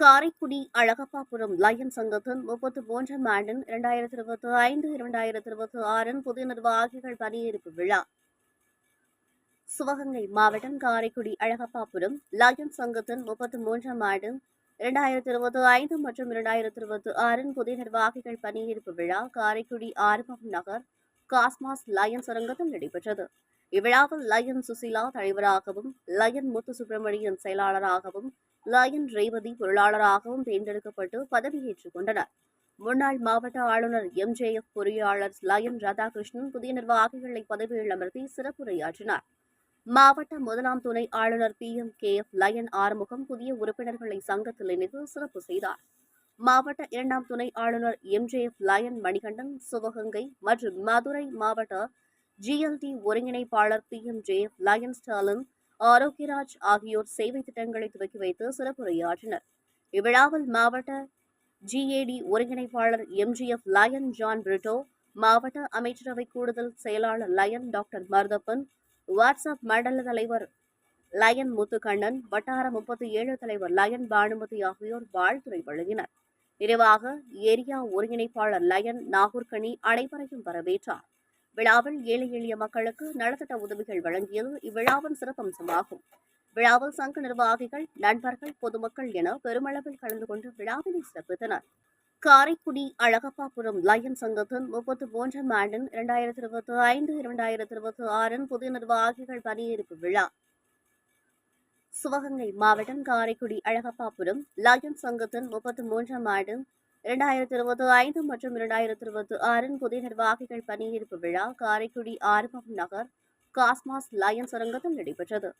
Karaikudi Alagappapuram line சங்கத்தின் முப்பத்து மூன்றாம் ஆண்டின் இரண்டாயிரத்தி இருபத்தி ஐந்து இரண்டாயிரத்தி இருபத்தி ஆறின் புதிய நிர்வாகிகள் பணியேற்பு விழா. சிவகங்கை மாவட்டம் காரைக்குடி அழகப்பாபுரம் லயன் சங்கத்தின் முப்பத்து மூன்றாம் ஆண்டு இரண்டாயிரத்தி இருபத்தி ஐந்து மற்றும் இரண்டாயிரத்தி இருபத்தி ஆறின் புதிய நிர்வாகிகள் பணியேற்பு விழா காரைக்குடி ஆறுமுகம் நகர் காஸ்மாஸ் லயன் சுரங்கத்தில் நடைபெற்றது. இவ்விழாவில் லயன் சுசிலா தலைவராகவும் லயன் முத்து சுப்பிரமணியன் செயலாளராகவும் லயன் ரேவதி பொருளாளராகவும் தேர்ந்தெடுக்கப்பட்டு பதவியேற்றுக் கொண்டனர். முன்னாள் மாவட்ட ஆளுநர் எம். ஜே. எஃப். பொறியாளர் லயன் ராதாகிருஷ்ணன் புதிய நிர்வாகிகளை பதவியில் அமர்த்தி சிறப்புரையாற்றினார். மாவட்ட முதலாம் துணை ஆளுநர் P. M. K. F. Lion Arumugam புதிய உறுப்பினர்களை சங்கத்தில் இணைத்து சிறப்பு செய்தார். மாவட்ட இரண்டாம் துணை ஆளுநர் M. J. F. Lion Manikandan Sivaganga மற்றும் மதுரை மாவட்ட ஜிஎல்டி ஒருங்கிணைப்பாளர் P M J lion Stalin Arokiyaraj ஆகியோர் சேவை திட்டங்களை துவக்கி வைத்து சிறப்புரையாற்றினர். இவ்விழாவில் மாவட்ட ஜிஏடி ஒருங்கிணைப்பாளர் எம்ஜிஎஃப் லயன் ஜான் பிரிட்டோ மாவட்ட அமைச்சரவை கூடுதல் செயலாளர் லயன் டாக்டர் மருதப்பன் வாட்ஸ்அப் மண்டல தலைவர் லயன் முத்துக்கண்ணன் வட்டார முப்பத்தி ஏழு தலைவர் லயன் பானுமதி ஆகியோர் வாழ்த்துறை வழங்கினர். நிறைவாக ஏரியா ஒருங்கிணைப்பாளர் லயன் நாகூர்கனி அனைவரையும் வரவேற்றார். விழாவில் ஏழை எளிய மக்களுக்கு நலத்திட்ட உதவிகள் வழங்கியது இவ்விழாவின் சிறப்பம்சமாகும் விழாவில் சங்க நிர்வாகிகள் நண்பர்கள் பொதுமக்கள் என பெருமளவில் கலந்து கொண்டு விழாவினை சிறப்பித்தனர். காரைக்குடி அழகப்பாபுரம் லயன் சங்கத்தின் முப்பத்தி மூன்றாம் ஆண்டின் இரண்டாயிரத்தி இருபத்தி ஐந்து இரண்டாயிரத்தி இருபத்தி ஆறின் புதிய நிர்வாகிகள் பணியேற்பு விழா. சிவகங்கை மாவட்டம் காரைக்குடி அழகப்பாபுரம் லயன் சங்கத்தின் முப்பத்தி மூன்றாம் ஆண்டு இரண்டாயிரத்தி இருபத்தி ஐந்து மற்றும் இரண்டாயிரத்தி இருபத்தி ஆறின் புதிய நிர்வாகிகள் பணியேற்பு விழா காரைக்குடி ஆறுமுகம் நகர் காஸ்மாஸ் லயன்ஸ் அரங்கத்தில் நடைபெற்றது.